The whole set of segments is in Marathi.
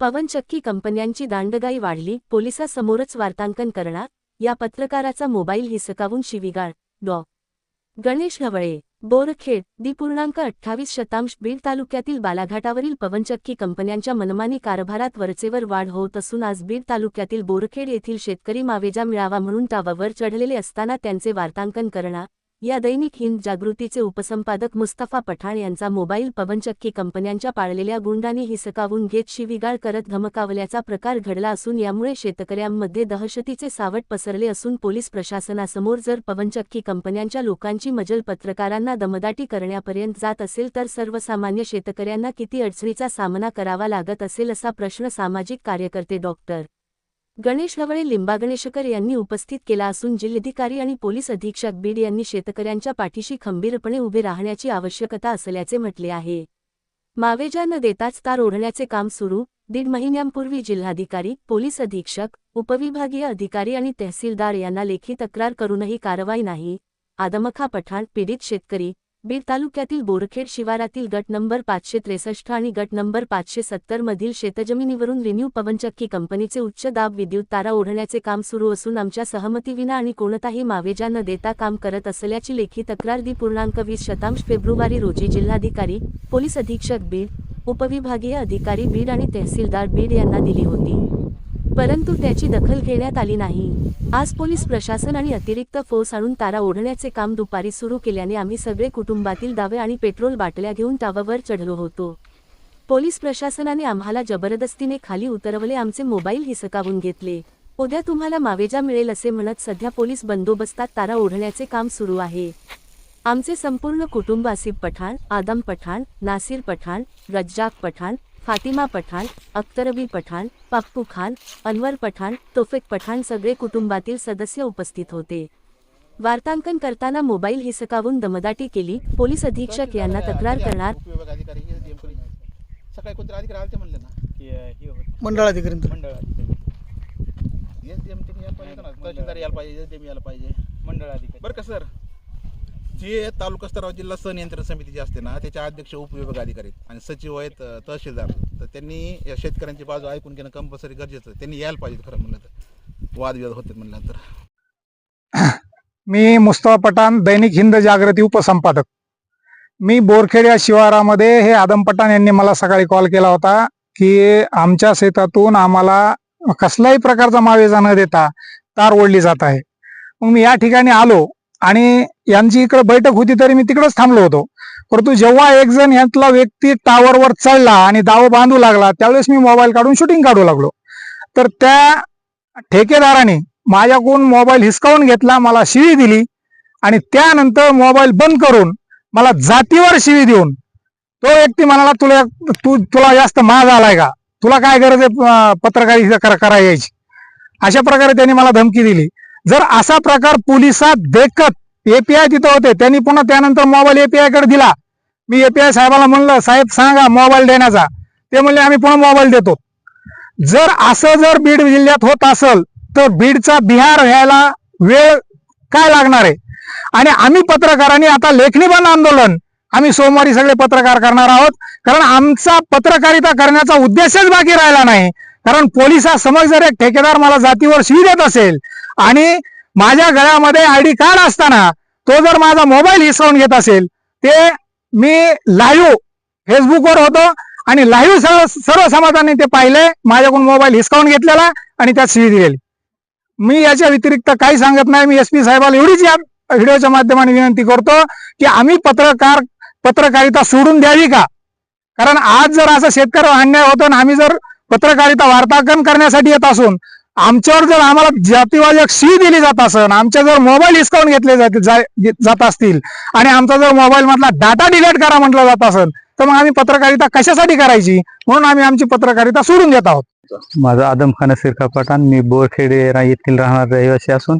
पवनचक्की कंपन्यांची दांडगाई वाढली पोलिसासमोरच वार्तांकन करणार या पत्रकाराचा मोबाईल हिसकावून शिवीगाळ डॉ. गणेश ढवळे बोरखेड दी पूर्णांक अठ्ठावीस शतांश बीड तालुक्यातील बालाघाटावरील पवनचक्की कंपन्यांच्या मनमानी कारभारात वरचेवर वाढ होत असून आज बीड तालुक्यातील बोरखेड येथील शेतकरी मावेजा मिळावा म्हणून टावावर चढलेले असताना त्यांचे वार्तांकन करणार या दैनिक हिंद जागृतीचे उपसंपादक मुस्तफा पठाण यांचा मोबाईल पवनचक्की कंपन्यांच्या पाळलेल्या गुंडांनी हिसकावून घेत शिवीगाळ करत धमकावल्याचा प्रकार घडला असून यामुळे शेतकऱ्यांमध्ये दहशतीचे सावट पसरले असून पोलीस प्रशासनासमोर जर पवनचक्की कंपन्यांच्या लोकांची मजल पत्रकारांना दमदाटी करण्यापर्यंत जात असेल तर सर्वसामान्य शेतकऱ्यांना किती अडचणीचा सामना करावा लागत असेल असा प्रश्न सामाजिक कार्यकर्ते डॉक्टर. गणेश हवळे लिंबागणेशकर यांनी उपस्थित केला असून जिल्हाधिकारी आणि पोलीस अधीक्षक बीड यांनी शेतकऱ्यांच्या पाठीशी खंबीरपणे उभे राहण्याची आवश्यकता असल्याचे म्हटले आहे. मावेजा न देताच तार ओढण्याचे काम सुरू दीड महिन्यांपूर्वी जिल्हाधिकारी पोलीस अधीक्षक उपविभागीय अधिकारी आणि तहसीलदार यांना लेखी तक्रार करूनही कारवाई नाही. आदमखा पठाण पीडित शेतकरी बीड तालुक्यातील बोरखेड शिवारातील गट नंबर पाचशे त्रेसष्ट आणि गट नंबर पाचशे सत्तरमधील शेतजमिनीवरून रिन्यू पवनचक्की कंपनीचे उच्च दाब विद्युत तारा ओढण्याचे काम सुरू असून आमच्या सहमतीविना आणि कोणताही मावेजा न देता काम करत असल्याची लेखी तक्रार दी पूर्णांक वीस शतांश फेब्रुवारी रोजी जिल्हाधिकारी पोलीस अधीक्षक बीड उपविभागीय अधिकारी बीड आणि तहसीलदार बीड यांना दिली होती. परंतु त्याची दखल घेण्यात आली नाही. आज पोलीस प्रशासन आणि अतिरिक्त फोर्स आणून तारा ओढण्याचे काम दुपारी सुरू केल्याने आम्ही सगळे कुटुंबातील दावे आणि पेट्रोल बाटल्या घेऊन टावावर चढलो होतो. पोलीस प्रशासनाने आम्हाला जबरदस्तीने खाली उतरवले आमचे मोबाईल हिसकावून घेतले. उद्या तुम्हाला मावेजा मिळेल असे म्हणत सध्या पोलीस बंदोबस्तात तारा ओढण्याचे काम सुरू आहे. आमचे संपूर्ण कुटुंब आसिफ पठाण आदम पठाण नासिर पठाण रज्जाक पठाण फातिमा पठाण अख्तरबी पठाण पप्पू खान अनवर पठाण तोफिक पठाण सगळे कुटुंबातील सदस्य उपस्थित होते. वार्तांकन करताना मोबाईल हिसकावून दमदाटी केली पोलीस अधीक्षक यांना तक्रार करणार. हे अधिकारी मंडळ अधिकारी बरं का सर? जे तालुका स्तरावर जिल्हा संनियंत्रण समिती जी असते ना त्याचे अध्यक्ष उपविभाग अधिकारी आणि सचिव आहेत तहसीलदार. तर त्यांनी या शेतकऱ्यांची बाजू ऐकून घेणं कंपल्सरी गरजेचं. त्यांनी यायला पाहिजे खरं म्हणलं तर. वादविवाद होते म्हणल्यानंतर. तर मी मुस्तफा पठाण दैनिक हिंद जागृती उपसंपादक. मी बोरखेड या शिवारामध्ये हे आदम पठाण यांनी मला सकाळी कॉल केला होता की आमच्या शेतातून आम्हाला कसल्याही प्रकारचा मावेजा न देता तार ओढली जात आहे. मग मी या ठिकाणी आलो आणि यांची इकडे बैठक होती तरी मी तिकडेच थांबलो होतो. परंतु जेव्हा एक जण यातला व्यक्ती टावरवर चढला आणि दाव बांधू लागला त्यावेळेस मी मोबाईल काढून शूटिंग काढू लागलो. तर त्या ठेकेदाराने माझ्याकडून मोबाईल हिसकावून घेतला मला शिवी दिली आणि त्यानंतर मोबाईल बंद करून मला जातीवर शिवी देऊन तो व्यक्ती म्हणाला तुला तू तुला जास्त माग आलाय का? तुला काय गरज आहे अं, पत्रकारिता करा यायची अशा प्रकारे त्यांनी मला धमकी दिली. जर असा प्रकार पोलिसात देखत एपीआय तिथं होते. त्यांनी पुन्हा त्यानंतर मोबाईल एपीआयकडे दिला. मी एपीआय साहेबाला म्हणलं साहेब सांगा मोबाईल देण्याचा. ते म्हणले आम्ही पुन्हा मोबाईल देतो. जर असं जर बीड जिल्ह्यात होत असेल तर बीडचा बिहार व्हायला वेळ काय लागणार आहे? आणि आम्ही पत्रकारांनी आता लेखणी बंद आंदोलन. आम्ही सोमवारी सगळे पत्रकार करणार आहोत. कारण आमचा पत्रकारिता करण्याचा उद्देशच बाकी राहिला नाही. कारण पोलिसासमोर जर एक ठेकेदार मला जातीवर शिवी देत असेल आणि माझ्या गळ्यामध्ये आय डी कार्ड असताना तो जर माझा मोबाईल हिसवून घेत असेल ते मी लाईव्ह फेसबुकवर होतो आणि लाईव्ह सर्व सर्व समाजाने ते पाहिले माझ्याकडून मोबाईल हिसकावून घेतलेला आणि त्यात शिवी दिलेली मी याच्या व्यतिरिक्त काही सांगत नाही. मी एस पी साहेबाला एवढीच या व्हिडिओच्या माध्यमाने विनंती करतो की आम्ही पत्रकार पत्रकारिता सोडून द्यावी का? कारण आज जर असं शेतकऱ्यावर अन्याय होतो आणि आम्ही जर पत्रकारिता वार्तांकन करण्यासाठी येत असून आमच्यावर जर आम्हाला जातीवाचक शी दिली जात असेल आमच्या जर मोबाईल हिसकावून घेतले जात जात असतील आणि आमचा जर मोबाईल मधला डाटा डिलीट करा म्हटलं जात असेल तर मग आम्ही पत्रकारिता कशासाठी करायची? म्हणून आम्ही आमची पत्रकारिता सोडून देत आहोत. माझं आदम खान सिरका पठाण मी बोरखेडे रा- येथील राहणार रहिवासी असून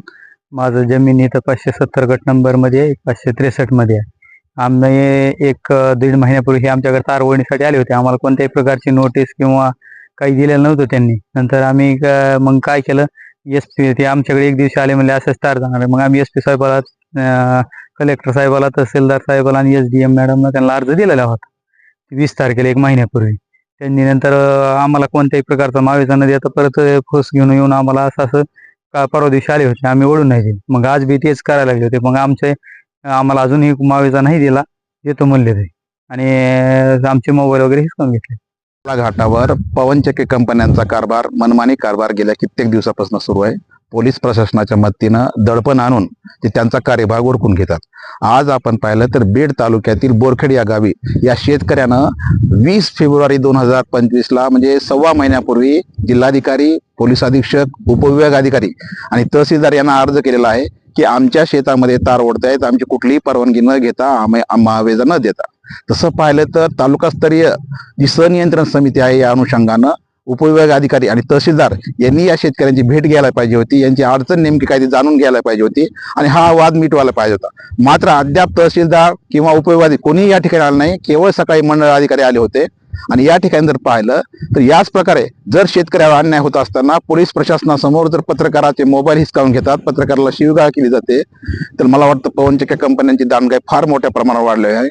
माझं जमीन इथं पाचशे सत्तर गट नंबरमध्ये आहे पाचशे त्रेसष्टमध्ये आहे. आम्ही एक दीड महिन्यापूर्वी हे आमच्याकडे तार ओढणीसाठी आले होते. आम्हाला कोणत्याही प्रकारची नोटीस किंवा काही दिलेलं नव्हतं त्यांनी. नंतर आम्ही मग काय केलं? एस पी ते आमच्याकडे एक दिवशी आले म्हणजे असंच तार जाणार मग आम्ही एस पी साहेबाला कलेक्टर साहेबाला तहसीलदार साहेबाला आणि एस डी एम मॅडमला त्यांना अर्ज दिलेला होता. वीस तारखेला एक महिन्यापूर्वी. त्यांनी नंतर आम्हाला कोणत्याही प्रकारचा मावेचा न देता परत अं, घेऊन येऊन आम्हाला असं असं का परवा दिवशी आले होते. आम्ही ओढून नाही दिले. मग आज बी तेच करायला लागले होते. मग आमचे आम्हाला अजूनही मावेचा नाही दिला देतो म्हणले ते आणि आमचे मोबाईल वगैरे हिसकावून घेतले. घाटावर पवनचक्की कंपन्यांचा कारभार मनमानी कारभार गेल्या कित्येक दिवसापासून सुरू आहे. पोलीस प्रशासनाच्या मदतीनं दडपण आणून ते त्यांचा कार्यभाग ओळखून घेतात. आज आपण पाहिलं तर बीड तालुक्यातील बोरखेड या गावी या शेतकऱ्यानं वीस फेब्रुवारी दोन हजार पंचवीसला म्हणजे सव्वा महिन्यापूर्वी जिल्हाधिकारी पोलीस अधीक्षक उपविभाग अधिकारी आणि तहसीलदार यांना अर्ज केलेला आहे की आमच्या शेतामध्ये तार ओढत आहेत आमची कुठलीही परवानगी न घेता आम्ही आम्हा न देता तसं पाहिलं तर तालुकास्तरीय जी सनियंत्रण समिती आहे या अनुषंगानं उपविभाग अधिकारी आणि तहसीलदार यांनी या शेतकऱ्यांची भेट घ्यायला पाहिजे होती. यांची अडचण नेमकी काय ती जाणून घ्यायला पाहिजे होती आणि हा वाद मिटवायला पाहिजे होता. मात्र अद्याप तहसीलदार किंवा उपविभाग कोणीही या ठिकाणी आलं नाही. केवळ सकाळी मंडळ अधिकारी आले होते. आणि या ठिकाणी जर पाहिलं तर याच प्रकारे जर शेतकऱ्यावर अन्याय होत असताना पोलीस प्रशासनासमोर जर पत्रकाराचे मोबाईल हिसकावून घेतात पत्रकाराला शिवगाळ केली जाते तर मला वाटतं पवनचक्या कंपन्यांची दानगाई फार मोठ्या प्रमाणावर वाढले आहे.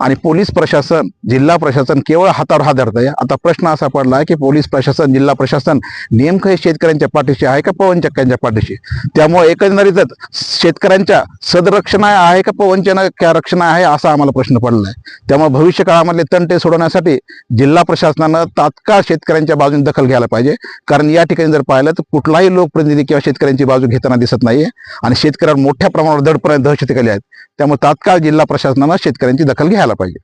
आणि पोलीस प्रशासन जिल्हा प्रशासन केवळ हातावर हात धरत आहे आता प्रश्न असा पडला आहे की पोलीस प्रशासन जिल्हा प्रशासन नेमकं हे शेतकऱ्यांच्या पाठीशी आहे का पवनचक्क्यांच्या पाठीशी? त्यामुळे एकंदरीतच शेतकऱ्यांच्या सदरक्षण आहे का पवनच्या रक्षण आहे असा आम्हाला प्रश्न पडला आहे त्यामुळे भविष्य काळामधले तंटे सोडवण्यासाठी जिल्हा प्रशासनानं तात्काळ शेतकऱ्यांच्या बाजूने दखल घ्यायला पाहिजे. कारण या ठिकाणी जर पाहिलं तर कुठलाही लोकप्रतिनिधी किंवा शेतकऱ्यांची बाजू घेताना दिसत नाहीये. आणि शेतकऱ्यांवर मोठ्या प्रमाणावर दडपण दहशती केली आहेत. त्यामुळे तात्काळ जिल्हा प्रशासनानं शेतकऱ्यांची दखल घ्यायला पाहिजे.